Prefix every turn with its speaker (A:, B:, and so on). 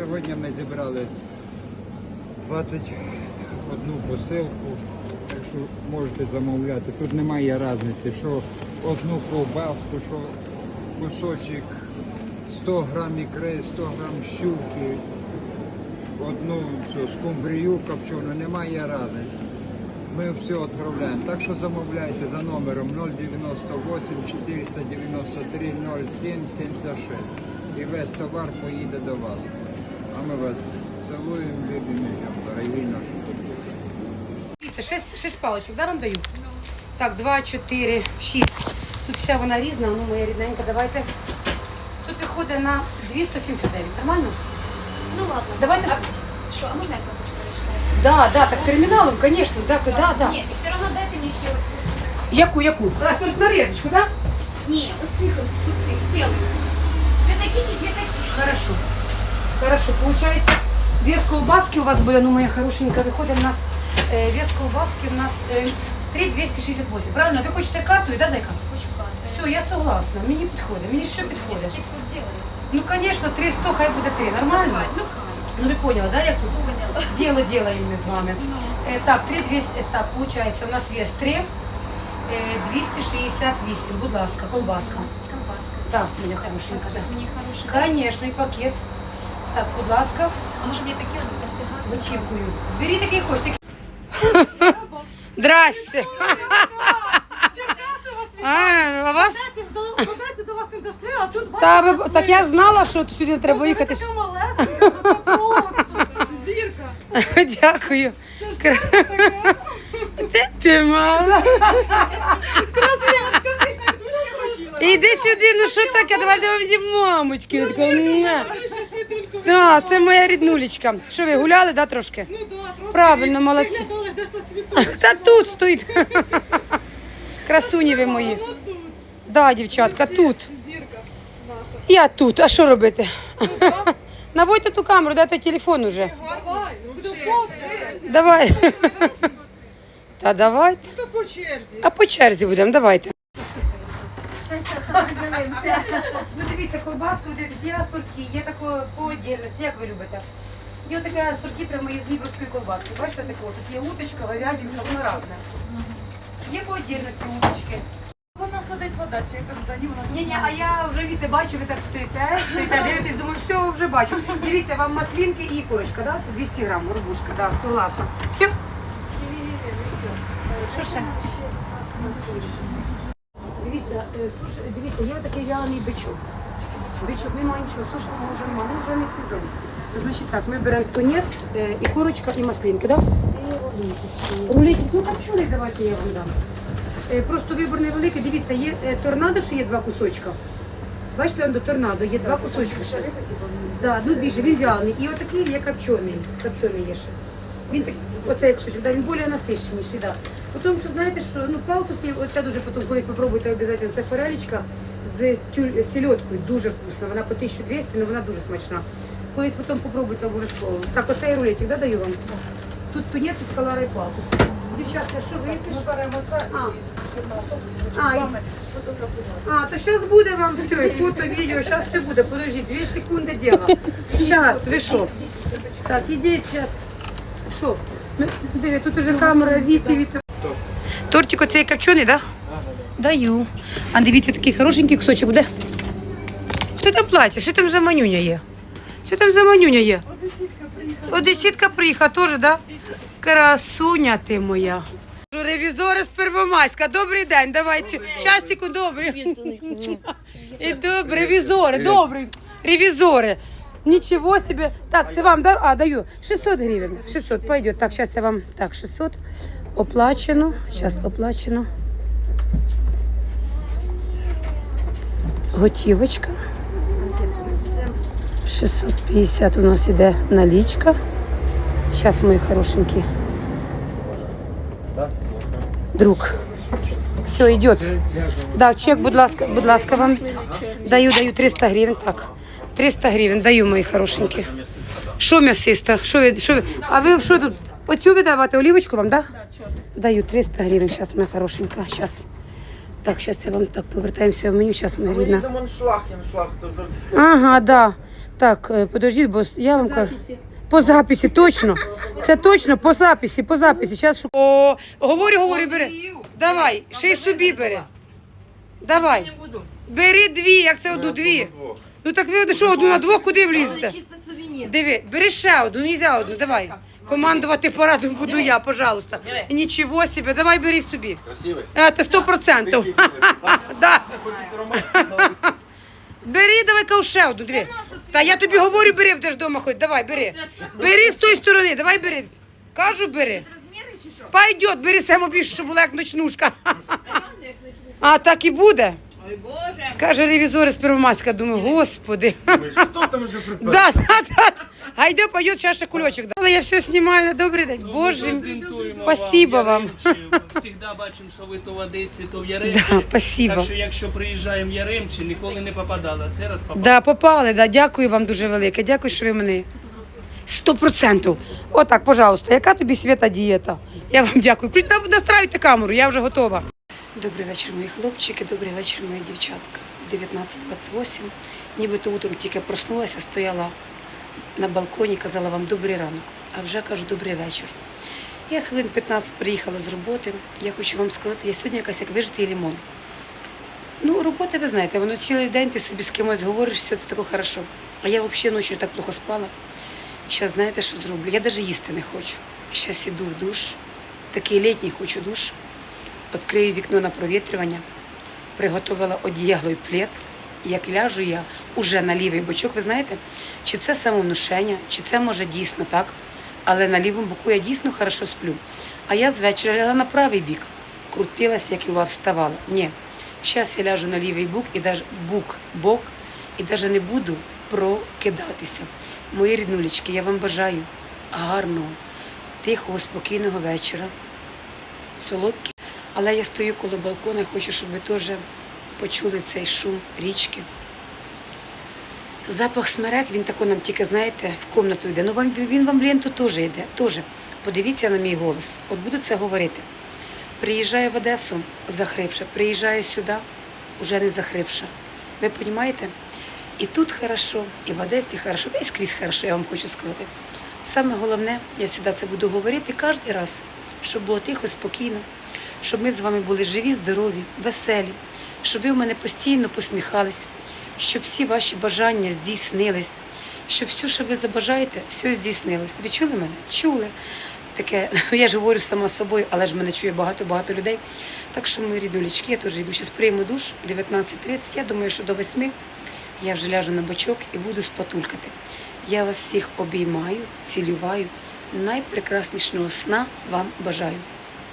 A: Сьогодні ми зібрали 21 посилку, так що можете замовляти. Тут немає різниці, що одну ковбаску, що кусочок 100 грам ікри, 100 грам щуки, одну що, скумбрію копчену, немає різниці. Ми все відправляємо. Так що замовляйте за номером 098 493 07 76. І весь товар поїде до вас. Ми вас цілуємо, любимо, і ждемо, дорогі наші подушки.
B: Дивіться, шість, шість паличок, да, вам даю? Так, два, чотири, шість. Тут вся вона різна, ну моя рідненька, давайте. Тут виходить на 279, нормально?
C: Ну ладно.
B: Давайте с-
C: А, Що, а можна я кнопочку перечитаю?
B: Да, да, так терміналом, звісно, да, да, да.
C: Ні, все одно дайте мені ще.
B: Яку, яку? А, сорт нарізочку, да?
C: Ні, оцих, оцих, цілих. Дві таких і дві таких.
B: Хорошо. Хорошо, получается, вес колбаски у вас буде, ну, моя хорошенька, виходить у нас, е, вес колбаски у нас е, 3,268, правильно? Ви хочете карту, да, зайка?
C: Хочу карту.
B: Все, я согласна, мені підходить, мені що
C: Мені
B: підходить?
C: скидку зробили.
B: Ну, конечно, 300, хай буде 3, нормально?
C: Давай, ну хай.
B: Ну, ви поняли, да, як тут?
C: Поняла.
B: Дело делаем мы с вами. Э, так, 3200, э, так, получается, у нас вес 3, э, 268, будь ласка, колбаска.
C: Колбаска.
B: Так, моя хорошенька, да.
C: Мені хороше.
B: Конечно, і пакет. Так, будь ласка,
C: А може мені такі достигати?
B: готівкою. Беріть який хочете. Здрасте. А, у вас?
D: До вас не а тут
B: Та, ви, так я ж знала, що тут сюди треба їхати.
D: Така малесенька, що це просто зірка.
B: Дякую. Кра- Де ти мала? Іди сюди, ну що таке? Давай давай мені мамочки. Така, муа.
D: Світульку.
B: Це моя ріднулечка. Що ви гуляли, да, трошки?
D: Ну да, трошки.
B: Правильно, молодці.
D: Виглядали, де ж та світулька.
B: Та тут стоїть. Красуні ви мої.
D: Вона тут.
B: Да, дівчатка, тут.
D: Зірка наша.
B: Я тут. А що робити? Наводьте ту камеру, дайте телефон уже.
D: Давай, ну.
B: Давай. Та давайте.
D: Та по черзі.
B: А по черзі будемо, давайте. Ну дивіться, колбаску дивіться, є сорті, є таке по отдельності, як ви любите. Є таке сорті прямо із Дніпровської колбаски. Бачите, таке, тут є уточка, говядинка, воно разне. Є по отдельності уточки.
D: Вона сидить в Одесі, я кажу, да ні, вона
B: Ні, ні, а я вже віти бачу, ви так стоїте, стоїте, дивитесь, думаю, все, вже бачу. Дивіться, вам маслинки і курочка, да? Це 200 грам, горбушка, да, согласна. Все? Що ще? Дивіться, е, суш, дивіться, є такий вялений бичок. Бичок, немає нічого, сушеного вже немає, ну вже не сезон. Значить так, ми беремо тунець, е, і курочка, і маслинки, да? Рулетик, ну так чули, давайте я вам дам. Е, Просто вибор невеликий. Дивіться, є торнадо, що є два кусочка. Бачите, до торнадо, є два кусочки. Да, ну більше, він вялений. І отакий є копчений. Копчений є ще. Він так, оцей кусочок, да, він більш насищеніший, да. Тому що знаєте, що ну палтус, є, оця дуже потім колись попробуйте обов'язково. Це форелечка з тюль, сельодкою, дуже вкусна. Вона по 1200, але вона дуже смачна. Колись потім попробуйте обов'язково. Так, оцей рулетик, да, даю вам? Тут тунець із калара і палтус. Дівчатка, що ви якщо ж-
D: беремо це
B: А.
D: і
B: А, і- А, то зараз буде вам все, і фото, відео, зараз все буде. Подожди, 2 секунди діла. Зараз, ви що? Так, ідіть зараз. Що? Ну, Диви, тут уже камера, віти, віти. Тортик оцей копчений, так? Да? Даю. А дивіться, такий хорошенький кусочок буде. Хто там платить? Що там за манюня є? Що там за манюня є? Одесітка приїхала теж, так? Да? Красуня ти моя. Ревізори з Первомайська. Добрий день, давайте. Часику, добрий. І добре, ревізори, добрий. Ревізори. Нічого собі. Так, це вам да? А, даю 600 гривень. 600, пойдет. Так, зараз я вам. Так, 600. Оплачено. Зараз оплачено. Готівочка. 650 у нас іде налічка. Зараз, мої хорошенькі. Друг. Все, йдет. Да, чек, будь ласка, будь ласка, вам. Даю, даю 300 гривень. Так. 300 гривень даю, мої хорошенькі. Що м'ясиста? Що ви, що ви? А ви що тут? Оцю ви давати олівочку вам, так? Да? Даю 300 гривень, зараз, моя хорошенька. Зараз. Так, зараз я вам так повертаємося в меню, зараз моя рідна. Ага, да. Так, е, подождіть, бо я вам кажу. По записі, точно. Це точно по записі, по записі. Зараз шук... О, говорю, говорю, бери. Давай, ще й собі бери. Давай. Бери дві, як це одну дві. Ну так ви що, одну на двох куди влізете?
D: чисто.
B: Диви, бери ще одну, нельзя одну, давай. Командувати порадом буду я, пожалуйста. Нічого себе, давай бери собі.
E: Красивий?
B: А, це сто процентів. Да. Бери, давай кажу, ще одну, диви. Та я тобі говорю, бери, будеш вдома хоч, давай, бери. Бери з тої сторони, давай бери. Кажу, бери.
D: Розміри чи що?
B: Пойдет, бери саме більше, щоб була як ночнушка. А так і буде.
C: Ой, Боже.
B: Каже ревізори з Первомайська, думаю, господи.
E: Хто там вже?
B: Да, да, да. Гайде, пойдет, сейчас ще кульочок. да. Але я все знімаю. Добрий день. Боже,
F: Презентуємо
B: спасибо вам.
F: Завжди бачимо, що ви то в Одесі, то в Яремчі.
B: Да, спасибо.
F: Так що якщо приїжджаємо в Яремчі, ніколи не попадали, а це раз попали.
B: Да, попали, да. Дякую вам дуже велике. Дякую, що ви мене. Сто процентів. Отак, пожалуйста, яка тобі свята дієта? Я вам дякую. Ключ- на- Настраюйте камеру, я вже готова. Добрий вечір, мої хлопчики, добрий вечір, мої дівчатка. 19.28. Нібито утром тільки проснулася, стояла на балконі, казала вам добрий ранок, а вже кажу добрий вечір. Я хвилин 15 приїхала з роботи. Я хочу вам сказати, я сьогодні якась як вижитий лімон. Ну, робота, ви знаєте, воно цілий день ти собі з кимось говориш, все це таке хорошо. А я взагалі ночі так плохо спала. Зараз знаєте, що зроблю? Я навіть їсти не хочу. Зараз іду в душ, такий літній хочу душ, відкрию вікно на провітрювання, приготувала одіяло і плед. Як ляжу я уже на лівий бочок, ви знаєте, чи це самовнушення, чи це може дійсно так, але на лівому боку я дійсно хорошо сплю. А я з вечора лягла на правий бік, крутилася, як і вставала. Ні, зараз я ляжу на лівий бок і даже бук, бок, і навіть не буду прокидатися. Мої ріднулечки, я вам бажаю гарного, тихого, спокійного вечора, солодкі. Але я стою коло балкона і хочу, щоб ви теж почули цей шум річки. Запах смерек, він тако нам тільки, знаєте, в комнату йде. Ну вам, він вам ленту теж йде. Теж. Подивіться на мій голос. От буду це говорити. Приїжджаю в Одесу захрипша, приїжджаю сюди, уже не захрипша. Ви розумієте? І тут хорошо, і в Одесі хорошо, та і скрізь хорошо, я вам хочу сказати. Саме головне, я завжди це буду говорити кожен раз, щоб було тихо, спокійно, щоб ми з вами були живі, здорові, веселі, щоб ви в мене постійно посміхались, щоб всі ваші бажання здійснились, щоб все, що ви забажаєте, все здійснилось. Ви чули мене? Чули. Таке, я ж говорю сама з собою, але ж мене чує багато-багато людей. Так що, мої ріднулечки, я теж йду. Зараз прийму душ 19.30. Я думаю, що до 8 я вже ляжу на бочок і буду спатулькати. Я вас всіх обіймаю, цілюваю. Найпрекраснішого сна вам бажаю.